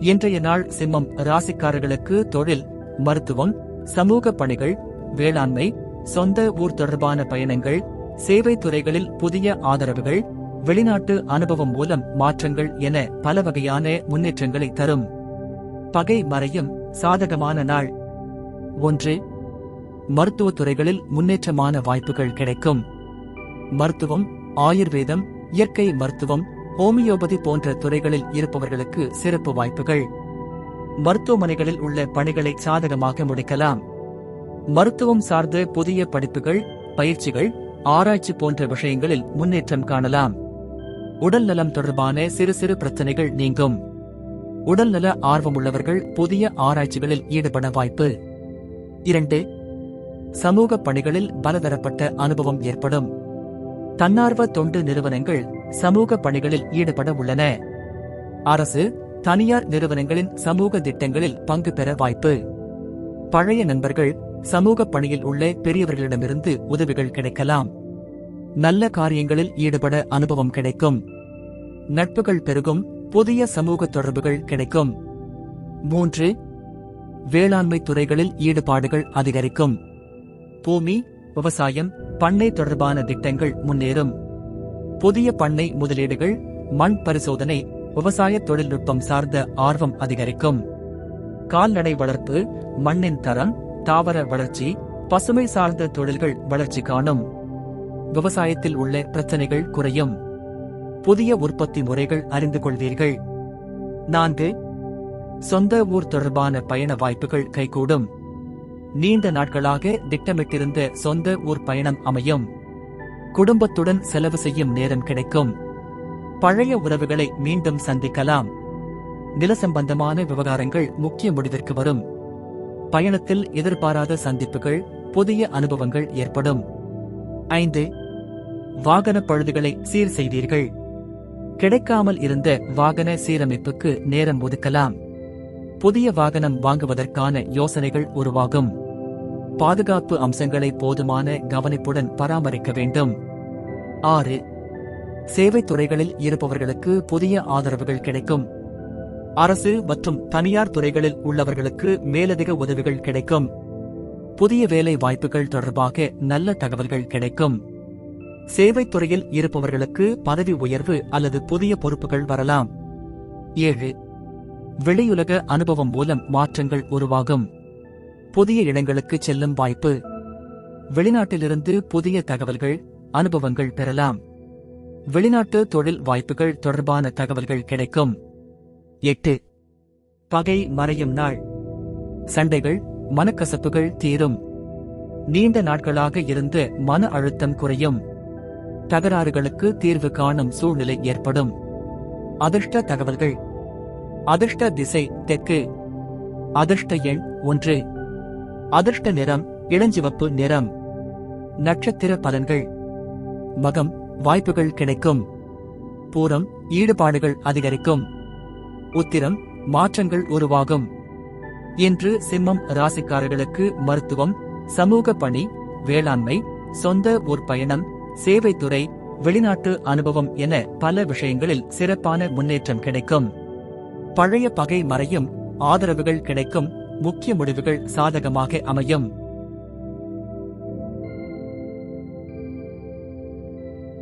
இன்றைய நாள் சிம்மம் ராசிக்காரர்களுக்கு தொழில் மருத்துவம் சமூக பணிகள் வேளாண்மை சொந்த ஊர் தொடர்பான பயணங்கள் சேவை துறைகளில் புதிய ஆதரவுகள் வெளிநாட்டு அனுபவம் மூலம் மாற்றங்கள் என பல வகையான முன்னேற்றங்களை தரும். பகை மறையும் சாதகமான நாள். ஒன்று மருத்துவத் துறைகளில் முன்னேற்றமான வாய்ப்புகள் கிடைக்கும். மருத்துவம் ஆயுர்வேதம் இயற்கை மருத்துவம் ஹோமியோபதி போன்ற துறைகளில் இருப்பவர்களுக்கு சிறப்பு வாய்ப்புகள். மருத்துவமனைகளில் உள்ள பணிகளை சாதகமாக முடிக்கலாம். மருத்துவம் சார்ந்த புதிய படிப்புகள் பயிற்சிகள் ஆராய்ச்சி போன்ற விஷயங்களில் முன்னேற்றம் காணலாம். உடல் நலம் தொடர்பான சிறு சிறு பிரச்சனைகள் நீங்கும். உடல்நல ஆர்வமுள்ளவர்கள் புதிய ஆராய்ச்சிகளில் ஈடுபட வாய்ப்பு. இரண்டு சமூக பணிகளில் பலதரப்பட்ட அனுபவம் ஏற்படும். தன்னார்வ தொண்டு நிறுவனங்கள் சமூக பணிகளில் ஈடுபட உள்ளன. அரசு தனியார் நிறுவனங்களின் சமூக திட்டங்களில் பங்கு பெற வாய்ப்பு. பழைய நண்பர்கள் சமூக பணியில் உள்ள பெரியவர்களிடமிருந்து உதவிகள் கிடைக்கலாம். நல்ல காரியங்களில் ஈடுபட அனுபவம் கிடைக்கும். நட்புகள் பெருகும் புதிய சமூக தொடர்புகள் கிடைக்கும். மூன்று வேளாண்மை துறைகளில் ஈடுபாடுகள் அதிகரிக்கும். பூமி விவசாயம் பண்ணை தொடர்பான திட்டங்கள் முன்னேறும். புதிய பண்ணை முதலீடுகள் மண் பரிசோதனை விவசாய தொழில்நுட்பம் சார்ந்த ஆர்வம் அதிகரிக்கும். கால்நடை வளர்ப்பு மண்ணின் தரம் தாவர வளர்ச்சி பசுமை சார்ந்த தொழில்கள் வளர்ச்சி காணும். விவசாயத்தில் உள்ள பிரச்சனைகள் குறையும். புதிய உற்பத்தி முறைகள் அறிந்து கொள்வீர்கள். நான்கு சொந்த ஊர் தொடர்பான பயண வாய்ப்புகள் கைகூடும். நீண்ட நாட்களாக திட்டமிட்டிருந்த சொந்த ஊர் பயணம் அமையும். குடும்பத்துடன் செலவு செய்யும் நேரம் கிடைக்கும். பழைய உறவுகளை மீண்டும் சந்திக்கலாம். நில சம்பந்தமான விவகாரங்கள் முக்கிய முடிவிற்கு வரும். பயணத்தில் எதிர்பாராத சந்திப்புகள் புதிய அனுபவங்கள் ஏற்படும். ஐந்து வாகன பழுதுகளை சீர் செய்தீர்கள். கிடைக்காமல் இருந்த வாகன சீரமைப்புக்கு நேரம் ஒதுக்கலாம். புதிய வாகனம் வாங்குவதற்கான யோசனைகள் உருவாகும். பாதுகாப்பு அம்சங்களை போதுமான கவனிப்புடன் பராமரிக்க வேண்டும். ஆறு. சேவை துறைகளில் இருப்பவர்களுக்கு புதிய ஆதரவுகள் கிடைக்கும். அரசு மற்றும் தனியார் துறைகளில் உள்ளவர்களுக்கு மேலதிக உதவிகள் கிடைக்கும். புதிய வேலை வாய்ப்புகள் தொடர்பாக நல்ல தகவல்கள் கிடைக்கும். சேவைத் துறையில் இருப்பவர்களுக்கு பதவி உயர்வு அல்லது புதிய பொறுப்புகள் வரலாம். ஏழு. வெளியுலக அனுபவம் மூலம் மாற்றங்கள் உருவாகும். புதிய இடங்களுக்கு செல்லும் வாய்ப்பு. வெளிநாட்டிலிருந்து புதிய தகவல்கள் அனுபவங்கள் பெறலாம். வெளிநாட்டு தொழில் வாய்ப்புகள் தொடர்பான தகவல்கள் கிடைக்கும். எட்டு. பகை மறையும் நாள். சண்டைகள் மனக்கசப்புகள் தீரும். நீண்ட நாட்களாக இருந்து மன அழுத்தம் குறையும். தகராறுகளுக்கு தீர்வு காணும் சூழ்நிலை ஏற்படும். அதிர்ஷ்ட தகவல்கள். அதிர்ஷ்ட திசை தெற்கு. அதிர்ஷ்ட எண் ஒன்று. அதிர்ஷ்ட நிறம் இளஞ்சிவப்பு நிறம். நட்சத்திர பலன்கள். மகம் வாய்ப்புகள் கிடைக்கும். பூரம் ஈடுபாடுகள் அதிகரிக்கும். உத்திரம் மாற்றங்கள் உருவாகும். இன்று சிம்மம் ராசிக்காரர்களுக்கு மருத்துவம் சமூக பணி வேளாண்மை சொந்த ஊர் பயணம் சேவைத்துறை வெளிநாட்டு அனுபவம் என பல விஷயங்களில் சிறப்பான முன்னேற்றம் கிடைக்கும். பழைய பகை மறையும் ஆதரவுகள் கிடைக்கும். முக்கிய முடிவுகள் சாதகமாக அமையும்.